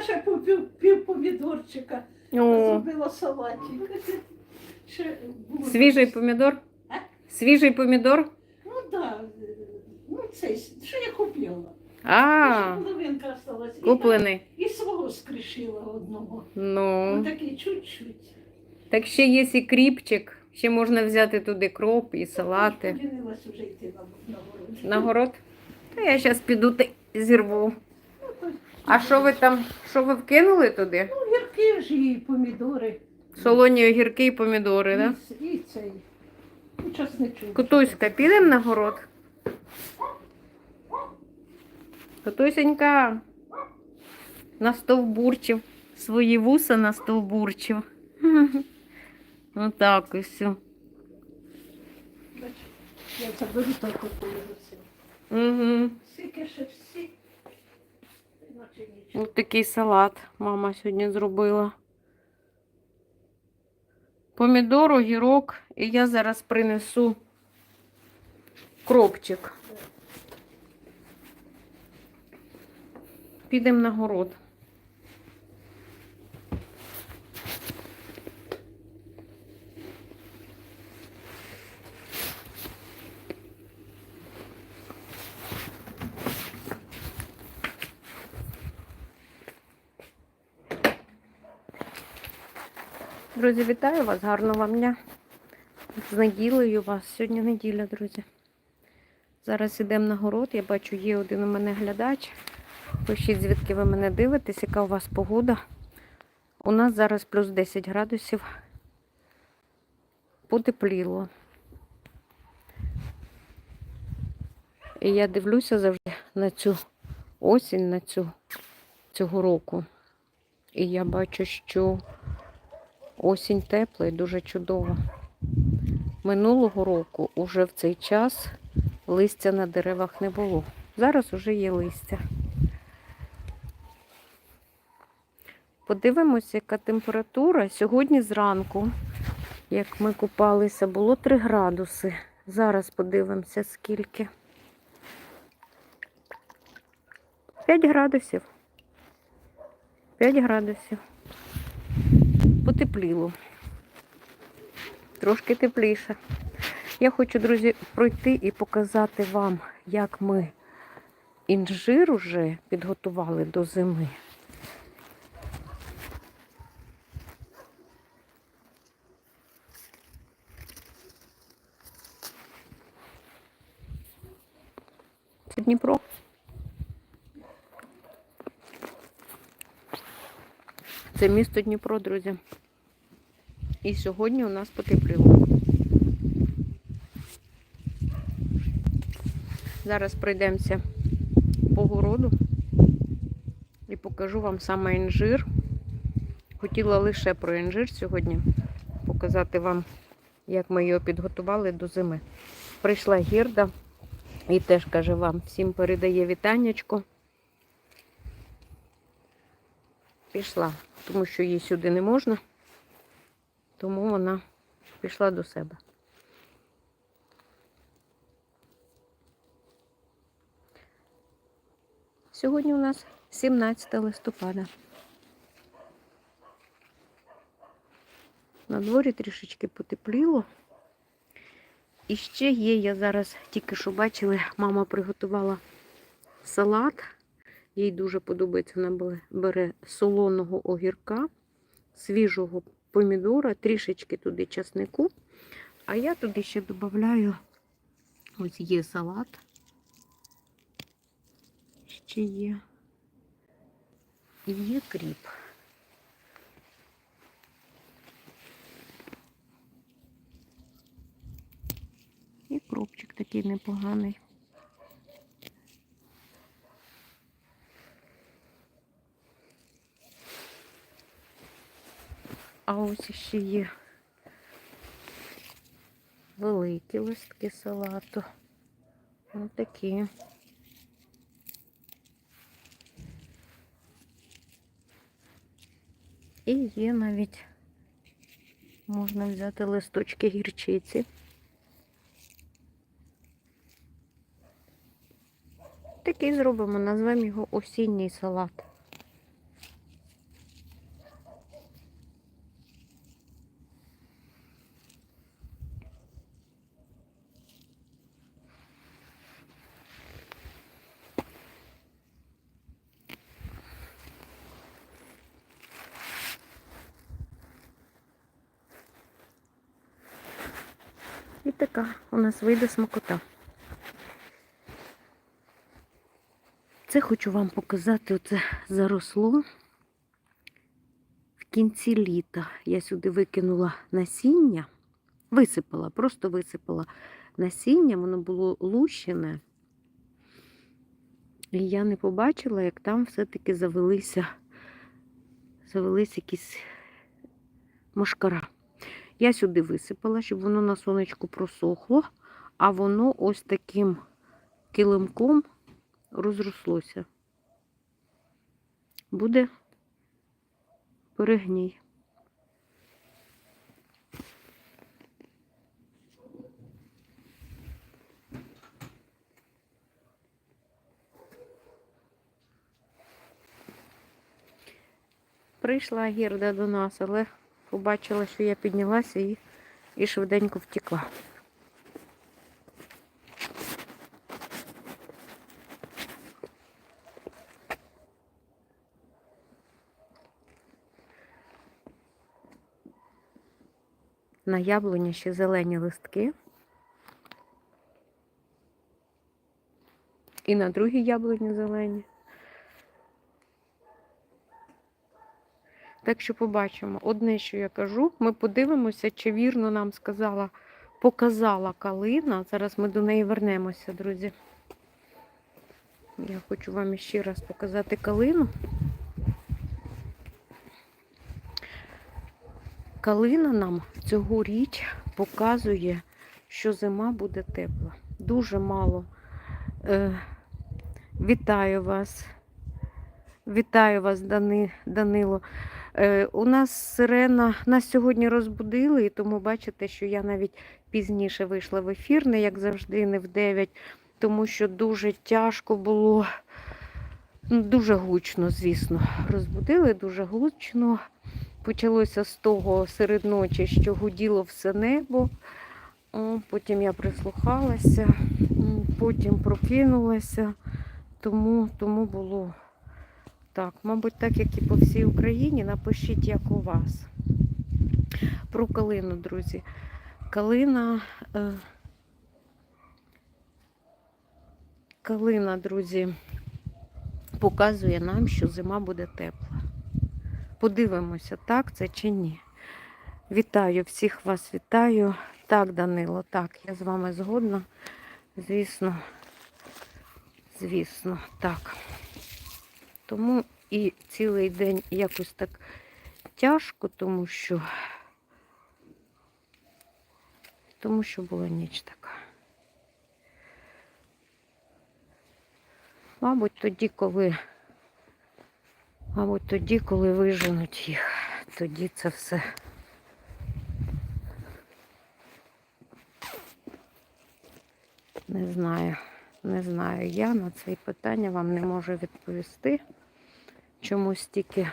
ще по пів, помідорчика. О, Зробила салатик. Ще було- свіжий помідор? А? Свіжий помідор? Ну так. Да. Ну, цей, що я купила. А, Ще половинка осталась. І куплений. І свого скришила одного. Ну, Отакий чуть-чуть. так ще є і кріпчик. Ще можна взяти туди кроп і салати. Полінилась вже йти на, на город. На город? Та я зараз піду та зірву. Ну, А що ви там? Що ви вкинули туди? Ну, гірки ж і помідори. Солоні огірки і помідори, так? Да? І, і цей. І часничок. Кутуська, підемо на город? Кутусенька настовбурчив. Свої вуса настовбурчив. Отак ось. Бач, Я заберу так все. Угу. Скільки ще всі. Ось такий салат мама сьогодні зробила. Помідор, огірок, і я зараз принесу кропчик. Підемо на город. Друзі, вітаю вас, гарного вам дня. З неділею вас. Сьогодні неділя, друзі. Зараз йдемо на город. Я бачу, є один у мене глядач. Пишіть, звідки ви мене дивитесь, яка у вас погода. У нас зараз плюс 10 градусів. Потепліло. І я дивлюся завжди на цю осінь, на цю цього року. І я бачу, що Осінь тепла і дуже чудова. Минулого року уже в цей час листя на деревах не було. Зараз уже є листя. Подивимося, яка температура. Сьогодні зранку, як ми купалися, було 3 градуси. Зараз подивимося, скільки. 5 градусів. 5 градусів потепліло. Трошки тепліше. Я хочу, друзі, пройти і показати вам, як ми інжир уже підготували до зими. Це Дніпро. Це місто Дніпро, друзі. І сьогодні у нас потепліло. Зараз пройдемося по городу і покажу вам саме інжир. Хотіла лише про інжир сьогодні показати вам, як ми його підготували до зими. Прийшла гірда і теж каже вам, всім передає вітаннячко. Пішла, тому що їй сюди не можна, тому вона пішла до себе. Сьогодні у нас 17 листопада. На дворі трішечки потепліло. І ще є, я зараз тільки що бачили, мама приготувала салат. Їй дуже подобається, вона бере- солоного огірка, свіжого помідора, трішечки туди часнику. А я туди ще додаю, ось є салат. Ще є. І є кріп. І кропчик такий непоганий. А ось ще є великі листки салату. Ось такі. І є навіть можна взяти листочки гірчиці. Такий зробимо, назвемо його осінній салат. Така у нас вийде смакота. Це хочу вам показати, оце заросло в кінці літа. Я сюди викинула насіння, висипала, просто висипала насіння, воно було лущене. І я не побачила, як там все-таки завелися, завелись якісь мошкара. Я сюди висипала, щоб воно на сонечку просохло, а воно ось таким килимком розрослося. Буде перегній. Прийшла гірда до нас, але побачила, що я піднялася і, і швиденько втекла. На яблуні ще зелені листки. І на другій яблуні зелені. Так що побачимо. Одне, що я кажу, ми подивимося, чи вірно нам сказала, показала калина. Зараз ми до неї вернемося, друзі. Я хочу вам ще раз показати калину. Калина нам цьогоріч показує, що зима буде тепла. Дуже мало. Е, вітаю вас. Вітаю вас, Дани, Данило. Е, у нас сирена нас сьогодні розбудили, і тому бачите, що я навіть пізніше вийшла в ефір, не як завжди, не в 9, тому що дуже тяжко було, ну, дуже гучно, звісно. Розбудили дуже гучно. Почалося з того серед ночі, що гуділо все небо. Потім я прислухалася, потім прокинулася, тому, тому було так. Мабуть, так як і по всій Україні, напишіть, як у вас. Про калину, друзі. Калина, е, калина, друзі, показує нам, що зима буде тепла. Подивимося, так це чи ні. Вітаю, всіх вас вітаю. Так, Данило, так, я з вами згодна. Звісно, звісно, так. Тому і цілий день якось так тяжко, тому що, тому що була ніч така. Мабуть, тоді, коли, мабуть, тоді, коли виженуть їх, тоді це все. Не знаю, не знаю. Я на це питання вам не можу відповісти. Чому стільки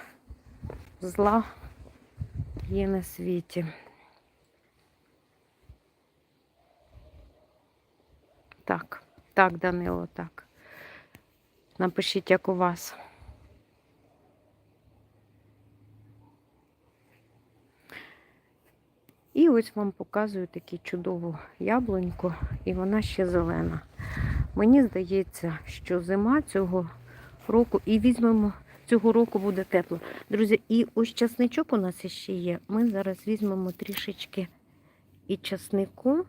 зла є на світі. Так, так, Данило, так. Напишіть, як у вас. І ось вам показую таку чудову яблуньку, і вона ще зелена. Мені здається, що зима цього року, і візьмемо, цього року буде тепло. Друзі, і ось часничок у нас ще є. Ми зараз візьмемо трішечки і часнику.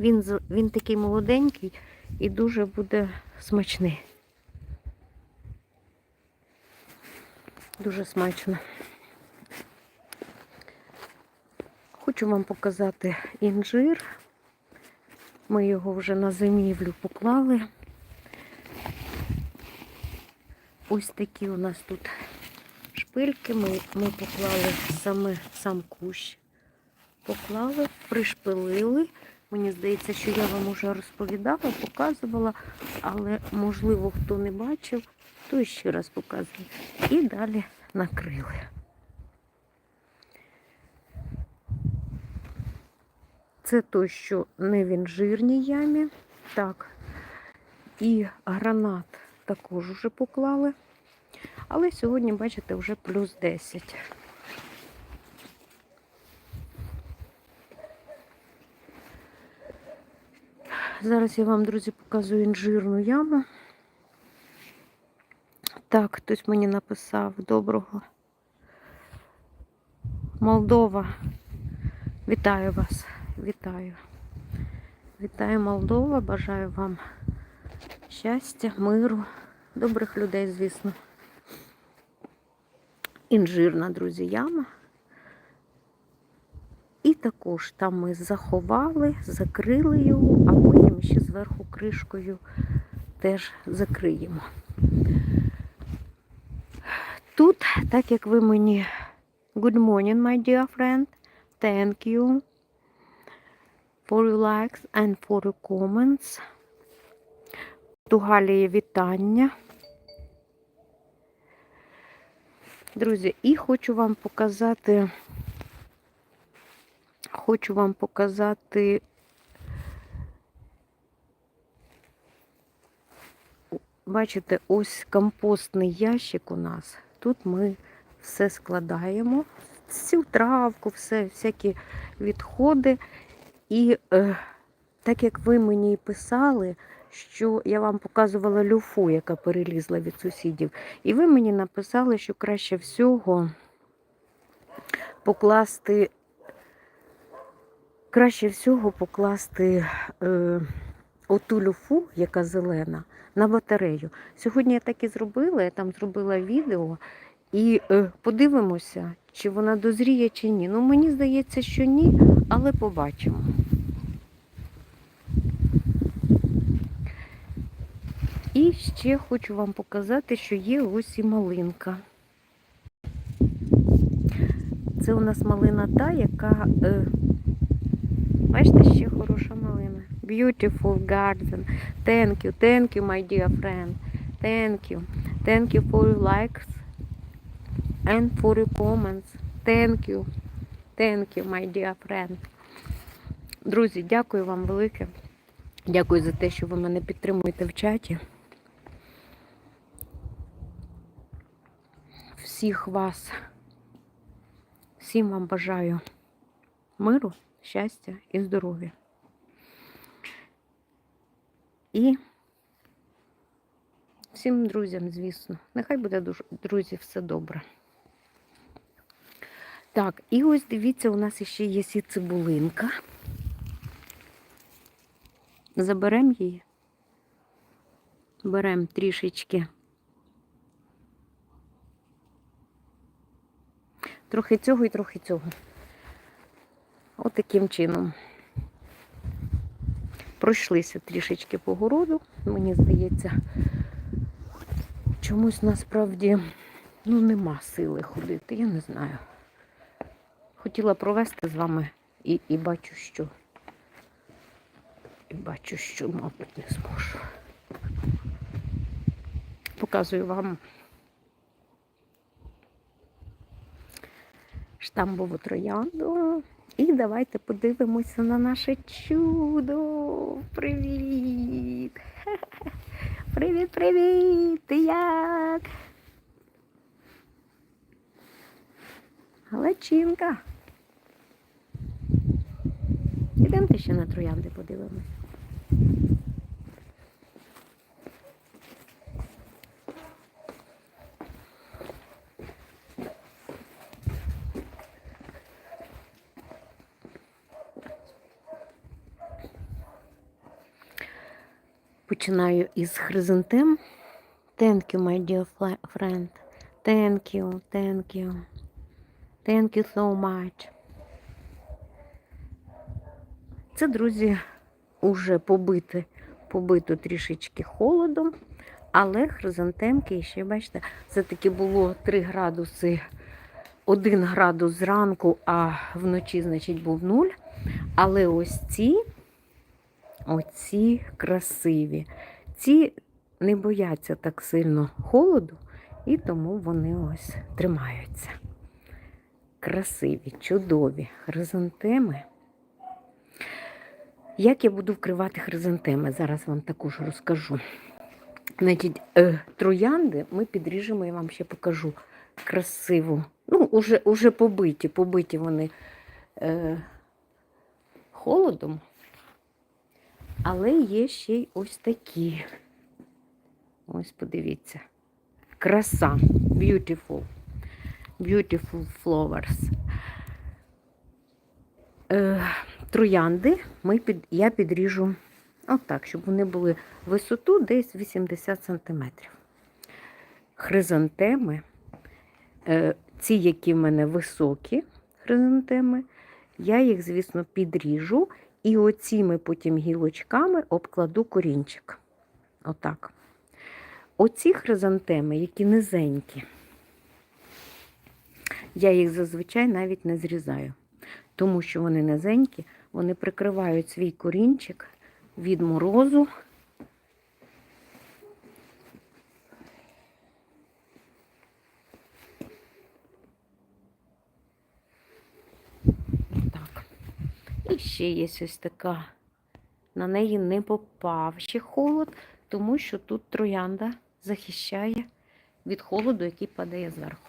Він, він такий молоденький і дуже буде смачний. Дуже смачно. Хочу вам показати інжир. Ми його вже на зимівлю поклали. Ось такі у нас тут шпильки. Ми, ми поклали саме сам кущ. Поклали, пришпилили. Мені здається, що я вам уже розповідала, показувала, але, можливо, хто не бачив, то ще раз показую. І далі накрили. Це той, що не в інжирній ямі. Так. І гранат також вже поклали. Але сьогодні, бачите, вже плюс 10. Зараз я вам, друзі, показую інжирну яму. Так, хтось мені написав доброго. Молдова. Вітаю вас. Вітаю. Вітаю Молдова. Бажаю вам щастя, миру, добрих людей, звісно. Інжирна, друзі, яма. І також там ми заховали, закрили його, а потім ще зверху кришкою теж закриємо. Тут, так як ви мені Good morning, my dear friend. Thank you for your likes and for your comments. Тугаліє вітання. Друзі, і хочу вам показати, хочу вам показати бачите, ось компостний ящик у нас. Тут ми все складаємо, всю травку, все, всякі відходи. І е, так як ви мені писали, що я вам показувала люфу, яка перелізла від сусідів, і ви мені написали, що краще всього покласти, краще всього покласти е, оту люфу, яка зелена, на батарею. Сьогодні я так і зробила, я там зробила відео. І е, подивимося, чи вона дозріє, чи ні. Ну, мені здається, що ні, але побачимо. І ще хочу вам показати, що є ось і малинка. Це у нас малина та, яка, е, бачите, ще хороша малина. Beautiful garden. Thank you, thank you, my dear friend. Thank you. Thank you for your likes and for your comments. Thank you. Thank you, my dear friend. Друзі, дякую вам велике. Дякую за те, що ви мене підтримуєте в чаті. Всіх вас, всім вам бажаю миру, щастя і здоров'я. І всім друзям, звісно, нехай буде друзі, все добре. Так, і ось дивіться, у нас ще є і цибулинка. Заберемо її. Беремо трішечки. Трохи цього і трохи цього. От таким чином. Пройшлися трішечки по городу. Мені здається, чомусь насправді ну, нема сили ходити, я не знаю. Хотіла провести з вами і, і бачу, що. І бачу, що, мабуть, не зможу. Показую вам штамбову троянду. І давайте подивимося на наше чудо. Привіт! Привіт, привіт! Ти як? Галачинка. Ідемте ще на троянди подивимось. Починаю із хризантем. Thank you, my dear friend. Thank you, thank you. Thank you so much. Це, друзі, уже побите, побито трішечки холодом, але хризантемки ще, бачите, все-таки було 3 градуси, 1 градус зранку, а вночі, значить, був 0. Але ось ці, оці красиві. Ці не бояться так сильно холоду, і тому вони ось тримаються. Красиві, чудові хризантеми. Як я буду вкривати хризантеми, зараз вам також розкажу. Значить, е, троянди ми підріжемо, я вам ще покажу красиву. Ну, уже, уже побиті, побиті вони е, холодом. Але є ще й ось такі. Ось подивіться. Краса. Beautiful. Beautiful flowers. Е, троянди ми під, я підріжу отак, щоб вони були висоту десь 80 см. Хризантеми, е, ці, які в мене високі хризантеми, я їх, звісно, підріжу і оціми потім гілочками обкладу корінчик. Отак. Оці хризантеми, які низенькі, я їх зазвичай навіть не зрізаю, тому що вони низенькі, вони прикривають свій корінчик від морозу. Так. Ще є ось така. На неї не попав ще холод, тому що тут троянда захищає від холоду, який падає зверху.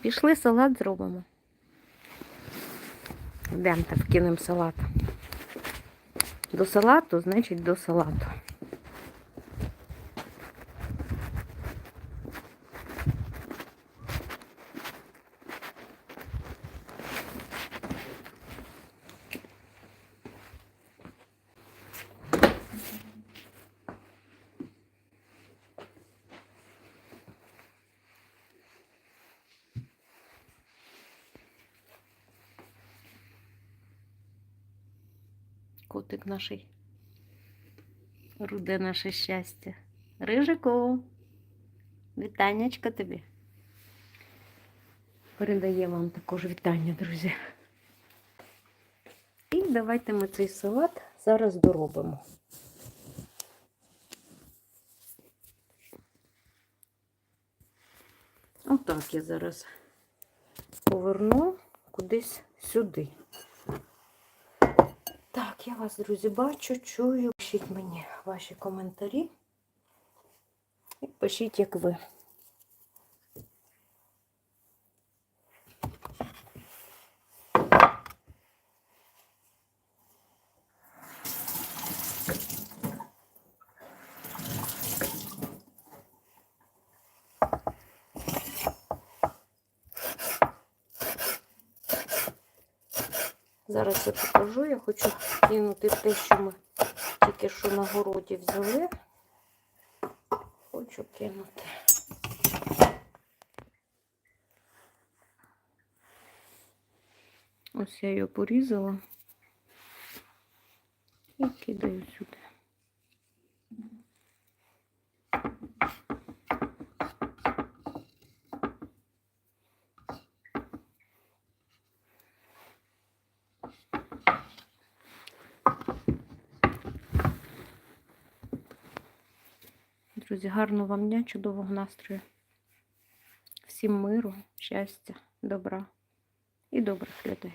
Пішли салат зробимо. Йдемте вкинемо салат. До салату, значить до салату. Котик наший. Руде наше щастя. Рижику. Вітаннячка тобі. Передає вам також вітання, друзі. І давайте ми цей салат зараз доробимо. Отак я зараз поверну кудись сюди. Я вас, друзі, бачу, чую. Пишіть мені ваші коментарі. І пишіть, як ви. Зараз я покажу. Я хочу кинути те, що ми тільки що на городі взяли. Хочу кинути. Ось я її порізала і кидаю сюди. Друзі, гарного вам дня, чудового настрою. Всім миру, щастя, добра і добрих людей.